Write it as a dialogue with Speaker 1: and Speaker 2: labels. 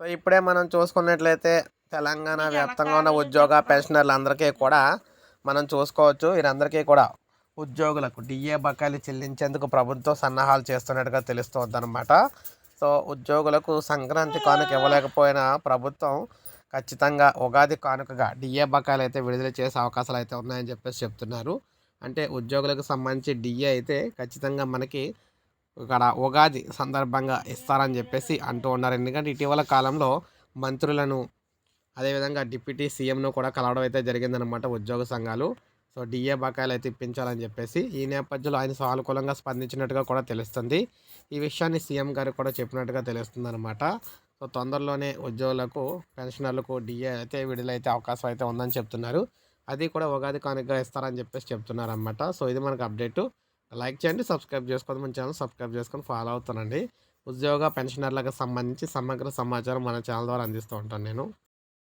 Speaker 1: So ఇప్పుడే మనం చూసుకున్నట్లయితే తెలంగాణ వ్యాప్తంగా ఉన్న ఉద్యోగ పెన్షనర్లందరికీ కూడా మనం చూసుకోవచ్చు. వీరందరికీ కూడా ఉద్యోగులకు డిఏ బకాయిలు చెల్లించేందుకు ప్రభుత్వం సన్నాహాలు చేస్తున్నట్టుగా తెలుస్తోందన్నమాట. సో ఉద్యోగులకు సంక్రాంతి కానుక ఇవ్వలేకపోయినా ప్రభుత్వం ఖచ్చితంగా ఉగాది కానుకగా డిఏ బకాయిలు అయితే విడుదల చేసే అవకాశాలు అయితే ఉన్నాయని చెప్పేసి చెప్తున్నారు. అంటే ఉద్యోగులకు సంబంధించి డిఏ అయితే ఖచ్చితంగా మనకి ఇక్కడ ఉగాది సందర్భంగా ఇస్తారని చెప్పేసి అంటూ ఉన్నారు. ఎందుకంటే ఇటీవల కాలంలో మంత్రులను అదేవిధంగా డిప్యూటీ సీఎంను కూడా కలవడం అయితే జరిగిందనమాట ఉద్యోగ సంఘాలు. సో డిఏ బకాయిలు అయితే ఇప్పించాలని చెప్పేసి ఈ నేపథ్యంలో ఆయన సానుకూలంగా స్పందించినట్టుగా కూడా తెలుస్తుంది. ఈ విషయాన్ని సీఎం గారు కూడా చెప్పినట్టుగా తెలుస్తుంది అనమాట సో తొందరలోనే ఉద్యోగులకు పెన్షనర్లకు డిఏ అయితే విడుదలైతే అవకాశం అయితే ఉందని చెప్తున్నారు. అది కూడా ఉగాది కానుకగా ఇస్తారని చెప్పేసి చెప్తున్నారు అనమాట సో ఇది మనకు అప్డేటు. లైక్ చేయండి సబ్స్క్రైబ్ చేసుకోండి మన ఛానల్ సబ్స్క్రైబ్ చేసుకొని ఫాలో అవుతానండి. ఉద్యోగ పెన్షనర్లకు సంబంధించి సమగ్ర సమాచారం మన ఛానల్ ద్వారా అందిస్తూ ఉంటాను నేను.